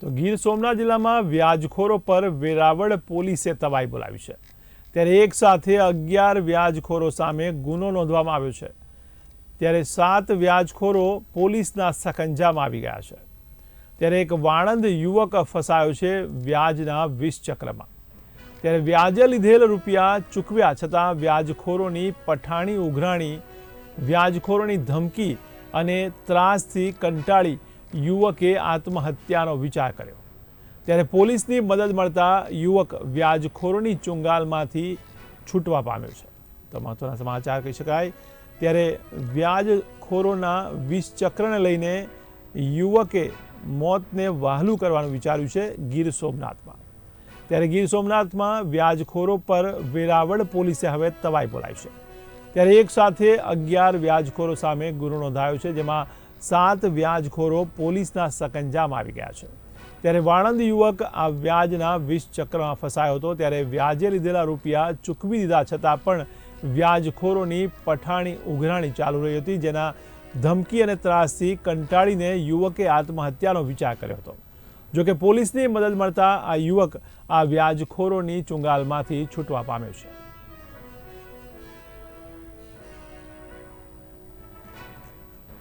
તો ગીર સોમનાથ જિલ્લામાં વ્યાજખોરો પર વેરાવળ પોલીસે તવાઈ બોલાવી છે. ત્યારે એક સાથે અગિયાર વ્યાજખોરો સામે ગુનો નોંધવામાં આવ્યો છે. ત્યારે સાત વ્યાજખોરો પોલીસના સકંજામાં આવી ગયા છે. ત્યારે એક વાણંદ યુવક ફસાયો છે વ્યાજના વીસ ચક્રમાં ત્યારે વ્યાજે લીધેલ રૂપિયા ચૂકવ્યા છતાં વ્યાજખોરોની પઠાણી, ઉઘરાણી, વ્યાજખોરોની ધમકી અને ત્રાસથી કંટાળી યુવકે આત્મહત્યાનો વિચાર કર્યો. ત્યારે પોલીસની મદદ મળતા યુવક વ્યાજખોરોની ચુંગાલમાંથી છૂટવા પામ્યો છે. તો મહત્વના સમાચાર કહી શકાય. ત્યારે વ્યાજખોરોના વીસ ચક્રને લઈને યુવકે મોતને વહાલું કરવાનું વિચાર્યું છે ગીર સોમનાથમાં. ત્યારે ગીર સોમનાથમાં વ્યાજખોરો પર વેરાવળ પોલીસે હવે તવાઈ બોલાવી છે. ત્યારે એક સાથે અગિયાર વ્યાજખોરો સામે ગુનો નોંધાયો છે, જેમાં સાત વ્યાજખોરો પોલીસના સકંજામાં આવી ગયા છે. ત્યારે વાણંદ યુવક આ વ્યાજના વીસ ચક્રમાં ફસાયો હતો. ત્યારે વ્યાજે લીધેલા રૂપિયા ચૂકવી દીધા છતાં પણ વ્યાજખોરોની પઠાણી ઉઘરાણી ચાલુ રહી હતી, જેના ધમકી અને ત્રાસથી કંટાળીને યુવકે આત્મહત્યાનો વિચાર કર્યો હતો. જોકે પોલીસની મદદ મળતા આ યુવક આ વ્યાજખોરોની ચુંગાલમાંથી છૂટવા પામ્યો છે.